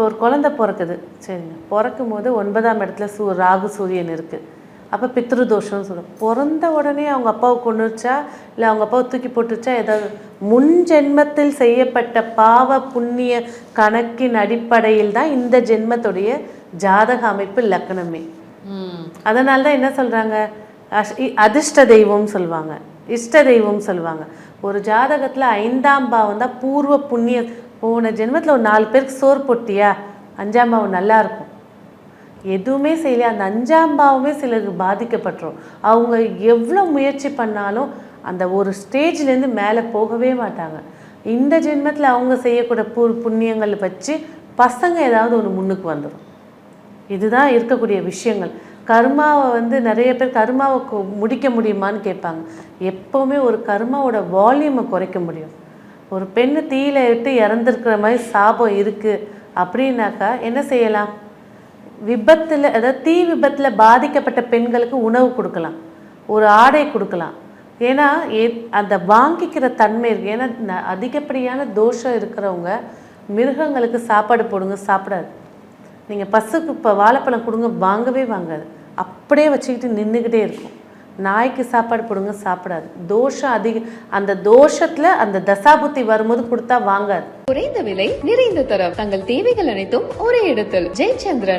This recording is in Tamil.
இப்போ ஒரு குழந்தை பிறக்குது. சரிங்க. பிறக்கும் போது ஒன்பதாம் இடத்துல சூ ராகு சூரியன் இருக்குது அப்போ பித்ரு தோஷம்னு சொல்லுவோம் பிறந்த உடனே அவங்க அப்பாவை கொண்டுச்சா இல்லை அவங்க அப்பாவை தூக்கி போட்டுச்சா ஏதாவது முன் ஜென்மத்தில் செய்யப்பட்ட பாவ புண்ணிய கணக்கின் அடிப்படையில் தான் இந்த ஜென்மத்துடைய ஜாதக அமைப்பு லக்கணமே. ம். அதனால தான் என்ன சொல்கிறாங்க அதிர்ஷ்ட தெய்வம் சொல்லுவாங்க. இஷ்ட தெய்வம் சொல்லுவாங்க. ஒரு ஜாதகத்தில் ஐந்தாம் பாவம் தான் பூர்வ புண்ணிய போன ஜென்மத்தில் ஒரு நாலு பேருக்கு சோறு போட்டியா? அஞ்சாம் பாவம் நல்லா இருக்கும் எதுவுமே செய்யலையா? அந்த அஞ்சாம் பாவமே சிலருக்கு பாதிக்கப்பட்டுரும். அவங்க எவ்வளோ முயற்சி பண்ணாலும் அந்த ஒரு ஸ்டேஜ்லேருந்து மேலே போகவே மாட்டாங்க. இந்த ஜென்மத்தில் அவங்க செய்யக்கூடிய பூ புண்ணியங்கள் வச்சு பசங்க ஏதாவது ஒன்று முன்னுக்கு வந்துடும் இதுதான் இருக்கக்கூடிய விஷயங்கள். கர்மாவை வந்து நிறைய பேர் கர்மாவை முடிக்க முடியுமான்னு கேட்பாங்க. எப்போவுமே ஒரு கர்மாவோட வால்யூமை குறைக்க முடியும். ஒரு பெண் தீயில விட்டு இறந்துருக்கிற மாதிரி சாபம் இருக்குது அப்படின்னாக்கா என்ன செய்யலாம்? விபத்தில் அதாவது தீ விபத்தில் பாதிக்கப்பட்ட பெண்களுக்கு உணவு கொடுக்கலாம். ஒரு ஆடை கொடுக்கலாம். ஏன்னா எ- அந்த வாங்கிக்கிற தன்மை இருக்குது ஏன்னா அதிகப்படியான தோஷம் இருக்கிறவங்க மிருகங்களுக்கு சாப்பாடு போடுங்க சாப்பிடாது. நீங்கள் பசுக்கு இப்போ வாழைப்பழம் கொடுங்க வாங்கவே வாங்காது. அப்படியே வச்சுக்கிட்டு நின்றுக்கிட்டே இருக்கும். நாய்க்கு சாப்பாடு போடுங்க சாப்பிடாது. தோஷம் அதிக அந்த தோஷத்துல அந்த தசாபுத்தி வரும்போது கொடுத்தா வாங்காது. குறைந்த விலை நிறைந்த தரம். தங்கள் தேவைகள் அனைத்தும் ஒரே இடத்தில். ஜெயச்சந்திரன்.